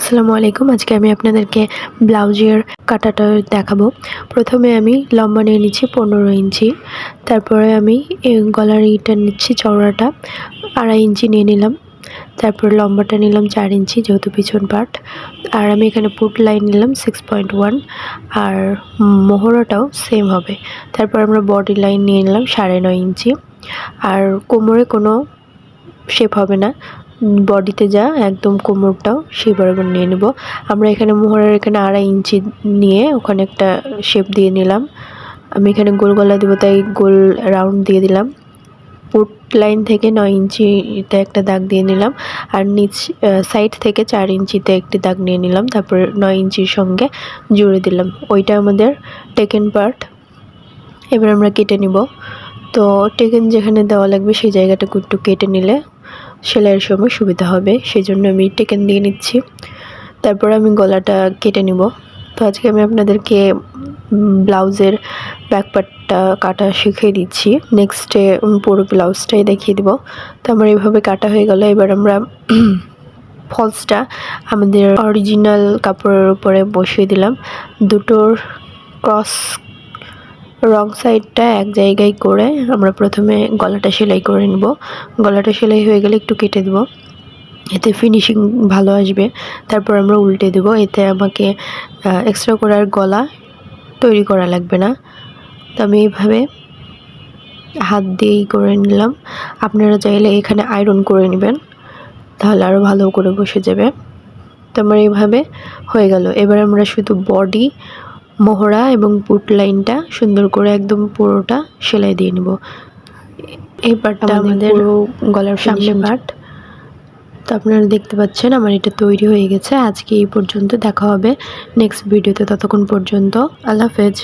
আসসালামু আলাইকুম। আজকে আমি আপনাদেরকে ব্লাউজের কাটাটা দেখাবো। প্রথমে আমি লম্বা নিয়ে নিচ্ছি পনেরো ইঞ্চি। তারপরে আমি গলার ইটা নিচ্ছি চওড়াটা, আড়াই ইঞ্চি নিয়ে নিলাম। তারপর লম্বাটা নিলাম চার ইঞ্চি যেহেতু পিছন পার্ট। আর আমি এখানে পুট লাইন নিলাম সিক্স পয়েন্ট ওয়ান আর মোহরাটাও সেম হবে। তারপর আমরা বডি লাইন নিয়ে নিলাম সাড়ে নয় ইঞ্চি। আর কোমরে কোনো শেপ হবে না। বডিতে যা, একদম কোমরটাও সেই বরাবর নিয়ে নেব। আমরা এখানে মোহরের এখানে আড়াই ইঞ্চি নিয়ে ওখানে একটা শেপ দিয়ে নিলাম। আমি এখানে গোল গলা দেবো, তাই গোল রাউন্ড দিয়ে দিলাম। পুট লাইন থেকে নয় ইঞ্চিতে একটা দাগ দিয়ে নিলাম। আর নিচ সাইড থেকে চার ইঞ্চিতে একটি দাগ নিয়ে নিলাম। তারপর নয় ইঞ্চির সঙ্গে জুড়ে দিলাম। ওইটা আমাদের টেকেন পার্ট এবার আমরা কেটে নিব। তো টেকেন যেখানে দেওয়া লাগবে, সেই জায়গাটা একটু কেটে নিলে সেলাইয়ের সময় সুবিধা হবে সেই জন্য আমি টেকেন দিয়ে নিচ্ছি। তারপর আমি গলাটা কেটে নিব। তো আজকে আমি আপনাদেরকে ব্লাউজের ব্যাকপার্টটা কাটা শিখিয়ে দিচ্ছি। নেক্সটে পুরো ব্লাউজটাই দেখিয়ে দিব। তো আমার এইভাবে কাটা হয়ে গেল। এবার আমরা ফলসটা আমাদের অরিজিনাল কাপড়ের উপরে বসিয়ে দিলাম। দুটোর ক্রস রং সাইডটা এক জায়গায় করে আমরা প্রথমে গলাটা সেলাই করে নেব। গলাটা সেলাই হয়ে গেলে একটু কেটে দেব। এতে ফিনিশিং ভালো আসবে। তারপর আমরা উল্টে দেব। এতে আমাকে এক্সট্রা করার গলা তৈরি করা লাগবে না। তো আমি এইভাবে হাত দিয়েই করে নিলাম। আপনারা চাইলে এখানে আয়রন করে নেবেন। তাহলে আরও ভালো করে বসে যাবে। তো আমার এইভাবে হয়ে গেল। এবার আমরা শুধু বডি মোহরা এবং পুট লাইনটা সুন্দর করে একদম পুরোটা সেলাই দিয়ে নেব। এই পার্টটা আমাদের গলার সামনে পার্ট তো আপনারা দেখতে পাচ্ছেন আমার এটা তৈরি হয়ে গেছে। আজকে এই পর্যন্ত দেখা হবে। নেক্সট ভিডিওতে ততক্ষণ পর্যন্ত। আল্লাহ হাফেজ।